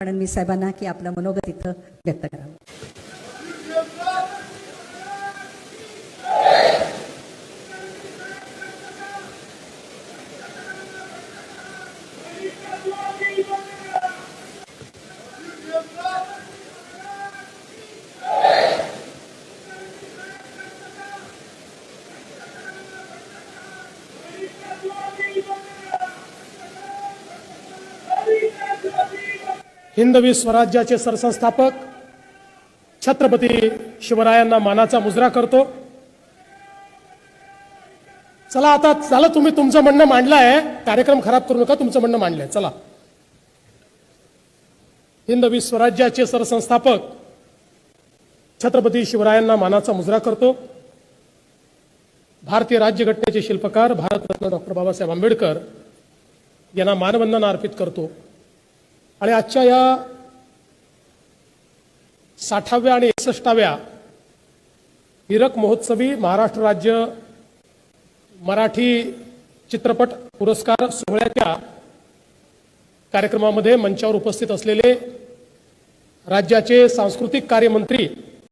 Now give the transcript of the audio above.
फडणवीस साहेबांना की आपलं मनोगत इथं व्यक्त करावं. हिंदवी स्वराज्याचे सरसंस्थापक छत्रपती शिवरायांना मानाचा मुजरा करतो. चला आता चला तुम्ही तुमचं म्हणणं मांडलंय. कार्यक्रम खराब करू नका तुमचं म्हणणं मांडलंय. चला. हिंदवी स्वराज्याचे सरसंस्थापक छत्रपती शिवरायांना मानाचा मुजरा करतो. भारतीय राज्यघटनेचे शिल्पकार भारतरत्न डॉक्टर बाबासाहेब आंबेडकर यांना मानवंदना अर्पित करतो. आणि आजच्या या साठाव्या आणि एकसष्टाव्या हिरक महोत्सवी महाराष्ट्र राज्य मराठी चित्रपट पुरस्कार सोहळ्याच्या कार्यक्रमामध्ये मंचावर उपस्थित असलेले राज्याचे सांस्कृतिक कार्यमंत्री